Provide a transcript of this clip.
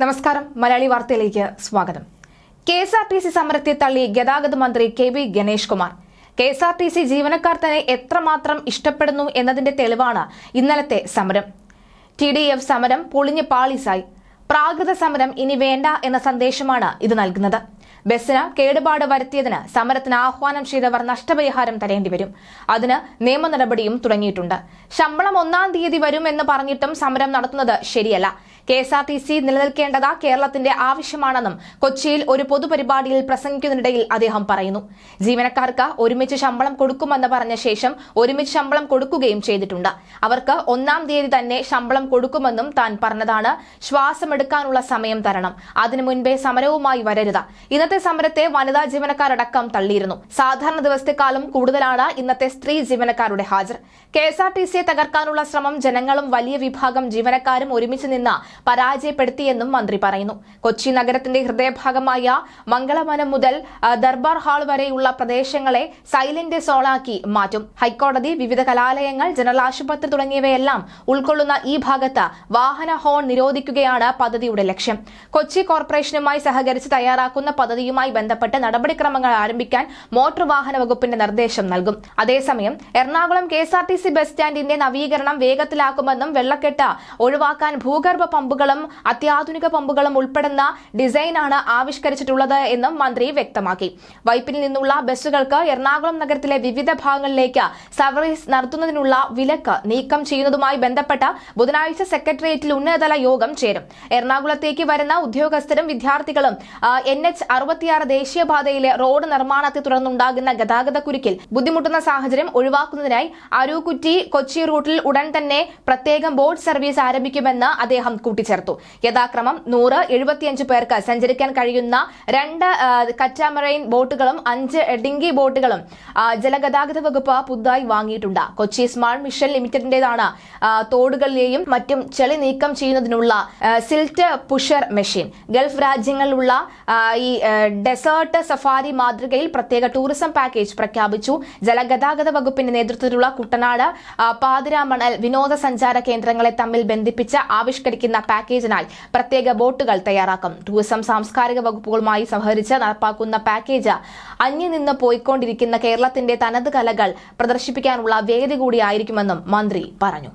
നമസ്കാരം. മലയാളി വാർത്തയിലേക്ക് സ്വാഗതം. K S R T C സമരത്തെ തള്ളി ഗതാഗത മന്ത്രി K V Ganesh Kumar. K S R T C ജീവനക്കാർ തന്നെ എത്രമാത്രം ഇഷ്ടപ്പെടുന്നു എന്നതിന്റെ തെളിവാണ് ഇന്നലത്തെ സമരം. ടി ഡി എഫ് സമരം പൊളിഞ്ഞ് പാളീസായി. പ്രാകൃത സമരം ഇനി വേണ്ട എന്ന സന്ദേശമാണ് ഇത് നൽകുന്നത്. ബസ്സിന് കേടുപാട് വരുത്തിയതിന് സമരത്തിന് ആഹ്വാനം ചെയ്തവർ നഷ്ടപരിഹാരം തരേണ്ടി വരും. അതിന് നിയമ നടപടിയും തുടങ്ങിയിട്ടുണ്ട്. ശമ്പളം ഒന്നാം തീയതി വരുമെന്ന് പറഞ്ഞിട്ടും സമരം നടത്തുന്നത് ശരിയല്ല. K S R T C നിലനിൽക്കേണ്ടത് കേരളത്തിന്റെ ആവശ്യമാണെന്നും കൊച്ചിയിൽ ഒരു പൊതുപരിപാടിയിൽ പ്രസംഗിക്കുന്നതിനിടയിൽ അദ്ദേഹം പറയുന്നു. ജീവനക്കാർക്ക് ഒരുമിച്ച് ശമ്പളം കൊടുക്കുമെന്ന് പറഞ്ഞ ശേഷം ഒരുമിച്ച് ശമ്പളം കൊടുക്കുകയും ചെയ്തിട്ടുണ്ട്. അവർക്ക് ഒന്നാം തീയതി തന്നെ ശമ്പളം കൊടുക്കുമെന്നും താൻ പറഞ്ഞതാണ്. ശ്വാസമെടുക്കാനുള്ള സമയം തരണം. അതിനു മുൻപേ സമരവുമായി വരരുത്. ഇന്നത്തെ സമരത്തെ വനിതാ ജീവനക്കാരടക്കം തള്ളിയിരുന്നു. സാധാരണ ദിവസത്തെക്കാളും കൂടുതലാണ് ഇന്നത്തെ സ്ത്രീ ജീവനക്കാരുടെ ഹാജർ. കെ എസ് ആർ ടി തകർക്കാനുള്ള ശ്രമം ജനങ്ങളും വലിയ വിഭാഗം ജീവനക്കാരും ഒരുമിച്ച് നിന്ന് പരാജയപ്പെടുത്തിയെന്നും മന്ത്രി പറയുന്നു. കൊച്ചി നഗരത്തിന്റെ ഹൃദയഭാഗമായ മംഗളമനം മുതൽ ദർബാർ ഹാൾ വരെയുള്ള പ്രദേശങ്ങളെ സൈലന്റ് സോളാക്കി മാറ്റും. ഹൈക്കോടതി വിവിധ കലാലയങ്ങൾ ജനറൽ ആശുപത്രി തുടങ്ങിയവയെല്ലാം ഉൾക്കൊള്ളുന്ന ഈ ഭാഗത്ത് വാഹന ഹോൺ നിരോധിക്കുകയാണ് പദ്ധതിയുടെ ലക്ഷ്യം. കൊച്ചി കോർപ്പറേഷനുമായി സഹകരിച്ച് തയ്യാറാക്കുന്ന പദ്ധതിയുമായി ബന്ധപ്പെട്ട് നടപടിക്രമങ്ങൾ ആരംഭിക്കാൻ മോട്ടോർ വാഹന വകുപ്പിന്റെ നിർദ്ദേശം നൽകും. അതേസമയം Ernakulam K S R T C bus സ്റ്റാൻഡിന്റെ നവീകരണം വേഗത്തിലാക്കുമെന്നും വെള്ളക്കെട്ട് ഒഴിവാക്കാൻ ഭൂഗർഭ പമ്പുകളും അത്യാധുനിക പമ്പുകളും ഉൾപ്പെടുന്ന ഡിസൈനാണ് ആവിഷ്കരിച്ചിട്ടുള്ളത് എന്നും മന്ത്രി വ്യക്തമാക്കി. വൈപ്പിൽ നിന്നുള്ള ബസ്സുകൾക്ക് എറണാകുളം നഗരത്തിലെ വിവിധ ഭാഗങ്ങളിലേക്ക് സർവീസ് നടത്തുന്നതിനുള്ള വിലക്ക് നീക്കം ചെയ്യുന്നതുമായി ബന്ധപ്പെട്ട് ബുധനാഴ്ച സെക്രട്ടേറിയറ്റിൽ ഉന്നതതല യോഗം ചേരും. എറണാകുളത്തേക്ക് വരുന്ന ഉദ്യോഗസ്ഥരും വിദ്യാർത്ഥികളും എൻ എച്ച് അറുപത്തിയാറ് ദേശീയപാതയിലെ റോഡ് നിർമ്മാണത്തെ തുടർന്നുണ്ടാകുന്ന ഗതാഗത കുരുക്കിൽ ബുദ്ധിമുട്ടുന്ന സാഹചര്യം ഒഴിവാക്കുന്നതിനായി അരൂക്കുറ്റി കൊച്ചി റൂട്ടിൽ ഉടൻ തന്നെ പ്രത്യേകം ബോട്ട് സർവീസ് ആരംഭിക്കുമെന്ന് അദ്ദേഹം കൂട്ടിച്ചേർത്തു. യഥാക്രമം നൂറ് എഴുപത്തിയഞ്ച് പേർക്ക് സഞ്ചരിക്കാൻ കഴിയുന്ന രണ്ട് കറ്റാമറൈൻ ബോട്ടുകളും അഞ്ച് ഡിങ്കി ബോട്ടുകളും ജലഗതാഗത വകുപ്പ് പുതുതായി വാങ്ങിയിട്ടുണ്ട്. കൊച്ചി സ്മാർട്ട് മിഷൻ ലിമിറ്റഡിന്റേതാണ് തോടുകളിലെയും മറ്റും ചെളി നീക്കം ചെയ്യുന്നതിനുള്ള സിൽറ്റ് പുഷർ മെഷീൻ. ഗൾഫ് രാജ്യങ്ങളിലുള്ള ഈ ഡെസേർട്ട് സഫാരി മാതൃകയിൽ പ്രത്യേക ടൂറിസം പാക്കേജ് പ്രഖ്യാപിച്ചു. ജലഗതാഗത വകുപ്പിന്റെ നേതൃത്വത്തിലുള്ള കുട്ടനാട് പാതിരാമണൽ വിനോദസഞ്ചാര കേന്ദ്രങ്ങളെ തമ്മിൽ ബന്ധിപ്പിച്ച് ആവിഷ്കരിക്കുന്ന പാക്കേജിനായി പ്രത്യേക ബോട്ടുകൾ തയ്യാറാക്കും. ടൂറിസം സാംസ്കാരിക വകുപ്പുകളുമായി സഹകരിച്ച് നടപ്പാക്കുന്ന പാക്കേജ് അന്യം നിന്ന് പോയിക്കൊണ്ടിരിക്കുന്ന കേരളത്തിന്റെ തനത് കലകൾ പ്രദർശിപ്പിക്കാനുള്ള വേദി കൂടിയായിരിക്കുമെന്നും മന്ത്രി പറഞ്ഞു.